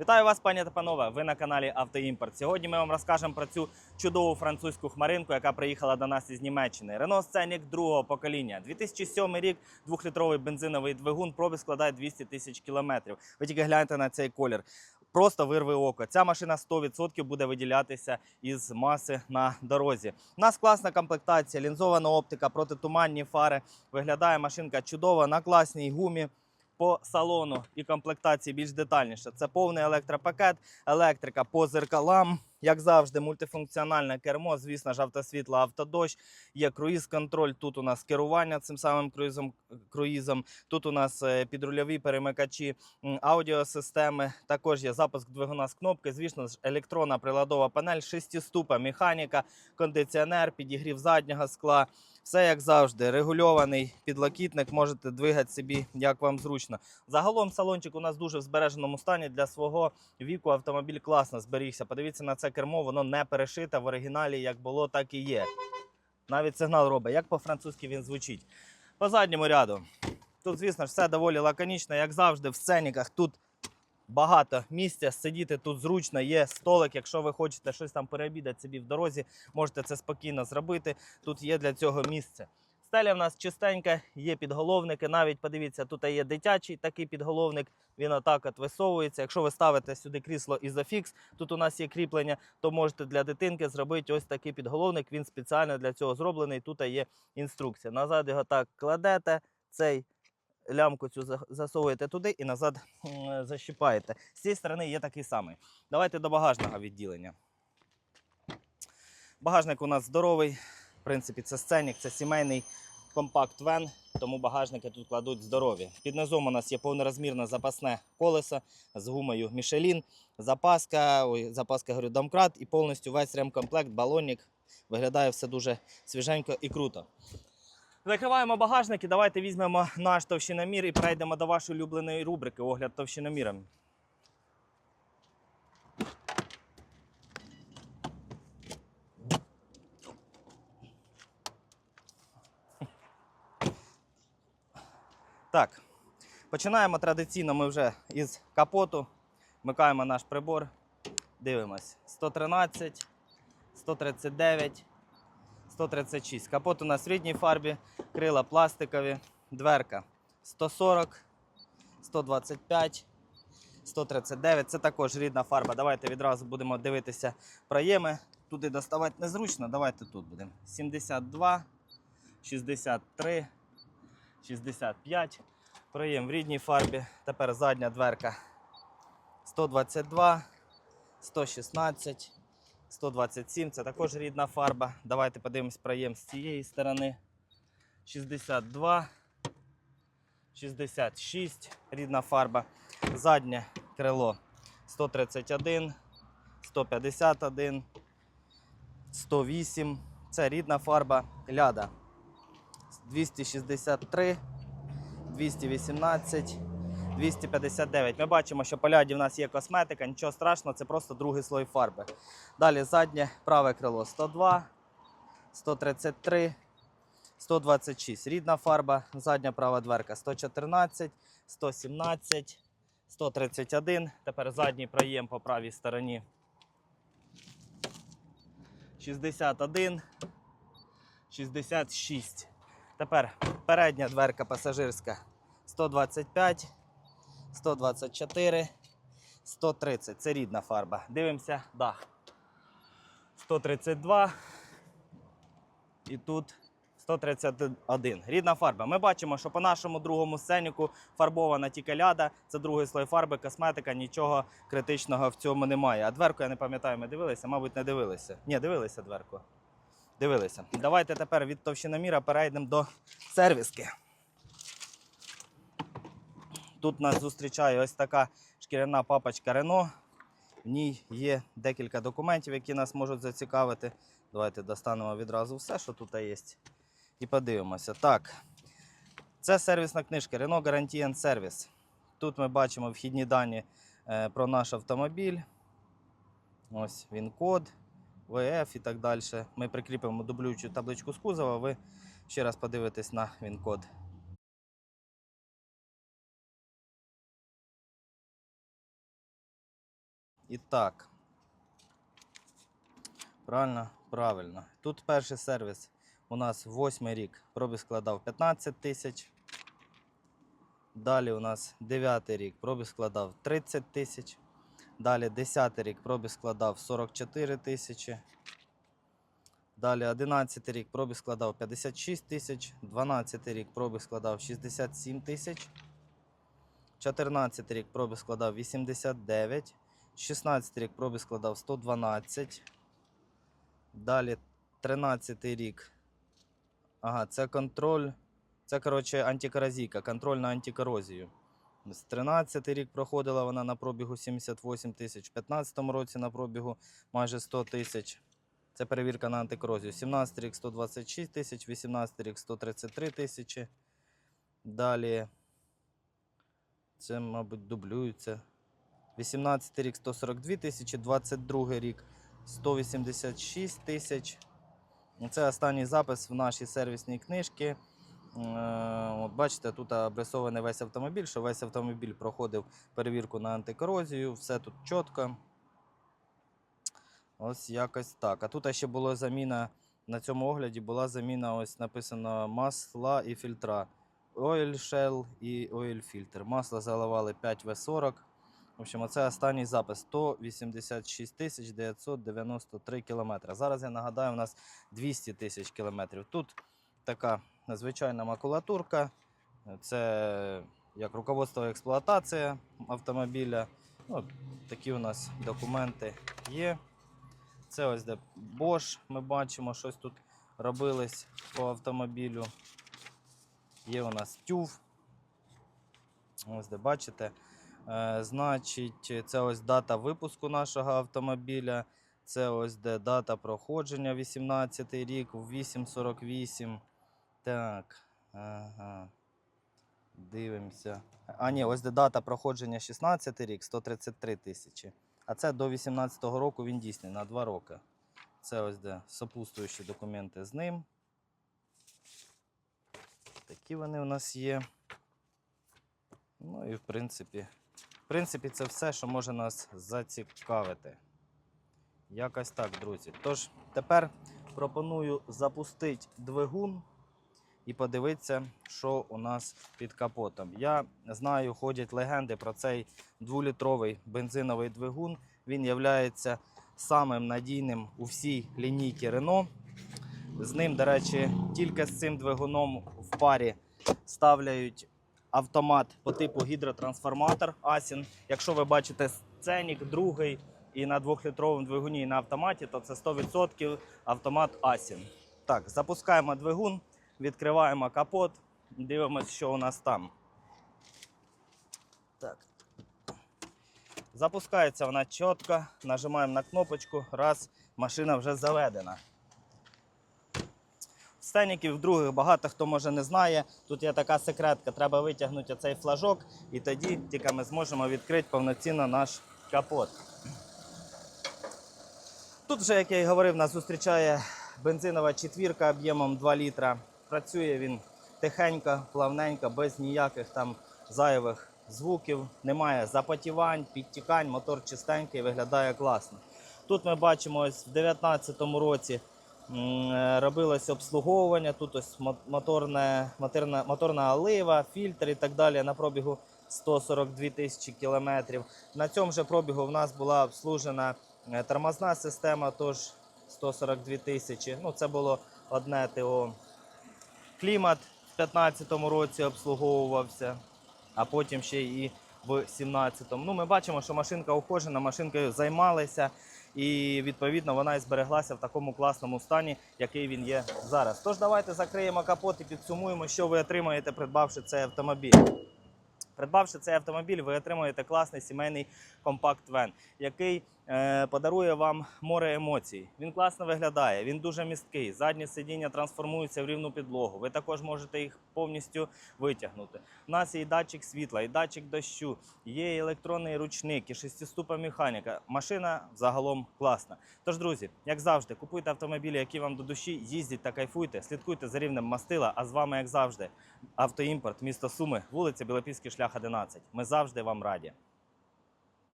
Вітаю вас, пані та панове. Ви на каналі Автоімпорт. Сьогодні ми вам розкажемо про цю чудову французьку хмаринку, яка приїхала до нас із Німеччини. Renault Scenic другого покоління. 2007 рік, двохлітровий бензиновий двигун, пробіг складає 200 тисяч кілометрів. Ви тільки гляньте на цей колір. Просто вирви око. Ця машина 100% буде виділятися із маси на дорозі. У нас класна комплектація, лінзована оптика, протитуманні фари. Виглядає машинка чудово на класній гумі. По салону і комплектації більш детальніше. Це повний електропакет, електрика по зеркалам, як завжди, мультифункціональне кермо, звісно ж, автосвітло, автодощ, є круїз-контроль. Тут у нас керування цим самим круїзом. круїзом. Тут у нас е, підрульові перемикачі, аудіосистеми. Також є запуск двигуна з кнопки. Звісно ж, електронна приладова панель, шестиступа, механіка, кондиціонер, підігрів заднього скла. Все як завжди, регульований підлокітник, можете двигати собі як вам зручно. Загалом салончик у нас дуже в збереженому стані для свого віку. Автомобіль класно зберігся. Подивіться на це кермо, воно не перешите в оригіналі, як було, так і є. Навіть сигнал робить. Як по-французьки він звучить. По задньому ряду. Тут, звісно ж, все доволі лаконічно, як завжди, в сценіках. Тут багато місця, сидіти тут зручно, є столик. Якщо ви хочете щось там переобідати собі в дорозі, можете це спокійно зробити. Тут є для цього місце. Стеля в нас чистенька, є підголовники. Навіть подивіться, тут є дитячий такий підголовник. Він отак от висовується. Якщо ви ставите сюди крісло ізофікс, тут у нас є кріплення, то можете для дитинки зробити ось такий підголовник. Він спеціально для цього зроблений. Тут є інструкція. Назад його так кладете, цей лямку цю засовуєте туди і назад м, защіпаєте. З цієї сторони є такий самий. Давайте до багажного відділення. Багажник у нас здоровий. В принципі, це сценік, це сімейний компакт вен, тому багажники тут кладуть здорові. Під низом у нас є повнорозмірне запасне колесо з гумою Michelin, запаска, ой, запаска, говорю, домкрат і повністю весь ремкомплект, балонник. Виглядає все дуже свіженько і круто. Закриваємо багажник і давайте візьмемо наш товщиномір і перейдемо до вашої улюбленої рубрики огляд товщиноміром. Так, починаємо традиційно ми вже із капоту. Вмикаємо наш прибор. Дивимось. 113, 139, 136. Капот у нас в рідній фарбі, крила пластикові, дверка 140, 125, 139. Це також рідна фарба. Давайте відразу будемо дивитися проєми. Туди доставати незручно. Давайте тут будемо. 72, 63, 65. Проєм в рідній фарбі. Тепер задня дверка 122, 116, 127. Це також рідна фарба. Давайте подивимось проєм з цієї сторони. 62, 66. Рідна фарба. Заднє крило 131, 151, 108. Це рідна фарба ляда. 263, 218, 259. Ми бачимо, що по ляді в нас є косметика, нічого страшного, це просто другий слой фарби. Далі заднє праве крило 102, 133, 126. Рідна фарба, задня права дверка 114, 117, 131. Тепер задній проєм по правій стороні. 61, 66. Тепер передня дверка пасажирська 125, 124, 130. Це рідна фарба. Дивимося дах. 132. І тут 131. Рідна фарба. Ми бачимо, що по нашому другому сценіку фарбована тільки ляда. Це другий слой фарби, косметика, нічого критичного в цьому немає. А дверку я не пам'ятаю, ми дивилися, мабуть, не дивилися. Ні, дивилися дверку. Дивилися. Давайте тепер від товщиноміра перейдемо до сервіски. Тут нас зустрічає ось така шкіряна папочка Рено. В ній є декілька документів, які нас можуть зацікавити. Давайте достанемо відразу все, що тут є. І подивимося. Так, це сервісна книжка Renault Guarantee and Service. Тут ми бачимо вхідні дані е, про наш автомобіль. Ось він код. ВФ і так далі. Ми прикріпимо дублюючу табличку з кузова, ви ще раз подивитесь на він-код. І так. Правильно? Правильно. Тут перший сервіс у нас восьмий рік. Пробіг складав 15 тисяч. Далі у нас 9 рік пробіг складав 30 тисяч. Далі 10 рік пробіг складав 44 тисячі. Далі 11 рік пробіг складав 56 тисяч. 12 рік пробіг складав 67 тисяч. 14 рік пробіг складав 89. 16 рік пробіг складав 112. Далі 13 рік. Ага, це контроль. Це, коротше, антикоразійка, контроль на антикорозію. З 13 рік проходила вона на пробігу 78 тисяч, в 15 році на пробігу майже 100 тисяч. Це перевірка на антикорозію. 17 рік 126 тисяч, 18 рік 133 тисячі. Далі. Це, мабуть, дублюється. 18 рік 142 тисячі, 22 рік 186 тисяч. Це останній запис в нашій сервісній книжці. Е, От бачите, тут обрисований весь автомобіль, що весь автомобіль проходив перевірку на антикорозію, все тут чітко. Ось якось так. А тут ще була заміна на цьому огляді була заміна, ось написано масла і фільтра. Oil Shell і Oil Filter. Масло заливали 5В40. В общем, оце останній запис 186 тисяч 993 кілометри. Зараз я нагадаю, у нас 200 тисяч кілометрів. Тут така звичайна макулатурка. Це як руководство експлуатації автомобіля. Ну, такі у нас документи є. Це ось де Bosch, ми бачимо, щось тут робилось по автомобілю. Є у нас тюв. Ось де бачите. Е, значить, це ось дата випуску нашого автомобіля. Це ось де дата проходження 18 рік, 8.48. Так. Ага. Дивимося. А, ні, ось де дата проходження 16 рік, 133 тисячі. А це до 18-го року він дійсний на 2 роки. Це ось де сопутствуючі документи з ним. Такі вони у нас є. Ну і в принципі, в принципі, це все, що може нас зацікавити. Якось так, друзі. Тож, тепер пропоную запустити двигун і подивитися, що у нас під капотом. Я знаю, ходять легенди про цей дволітровий бензиновий двигун. Він є самим надійним у всій лінійці Renault. З ним, до речі, тільки з цим двигуном в парі ставляють автомат по типу гідротрансформатор Асін. Якщо ви бачите сценік другий і на двохлітровому двигуні, і на автоматі, то це 100% автомат Асін. Так, запускаємо двигун, відкриваємо капот, дивимося, що у нас там. Так. Запускається вона чітко, нажимаємо на кнопочку, раз, машина вже заведена. Стеніків других багато хто може не знає. Тут є така секретка, треба витягнути оцей флажок, і тоді тільки ми зможемо відкрити повноцінно наш капот. Тут вже, як я і говорив, нас зустрічає бензинова четвірка об'ємом 2 літра. Працює він тихенько, плавненько, без ніяких там зайвих звуків, немає запотівань, підтікань, мотор чистенький, виглядає класно. Тут ми бачимо ось в 2019 році робилось обслуговування. Тут ось моторне, моторна, моторна олива, фільтр і так далі на пробігу 142 тисячі кілометрів. На цьому же пробігу в нас була обслужена е, тормозна система, тож 142 тисячі. Ну, це було одне ТО. Клімат в 2015 році обслуговувався, а потім ще і в 2017. Ну, ми бачимо, що машинка ухожена, машинкою займалися, і відповідно вона і збереглася в такому класному стані, який він є зараз. Тож давайте закриємо капот і підсумуємо, що ви отримаєте, придбавши цей автомобіль. Придбавши цей автомобіль, ви отримаєте класний сімейний компакт-вен, який подарує вам море емоцій. Він класно виглядає, він дуже місткий. Задні сидіння трансформуються в рівну підлогу. Ви також можете їх повністю витягнути. У нас є і датчик світла, і датчик дощу, є і електронний ручник, і шестиступа механіка. Машина загалом класна. Тож, друзі, як завжди, купуйте автомобілі, які вам до душі, їздіть та кайфуйте, слідкуйте за рівнем мастила. А з вами, як завжди, автоімпорт, місто Суми, вулиця Білопільський шлях 11. Ми завжди вам раді.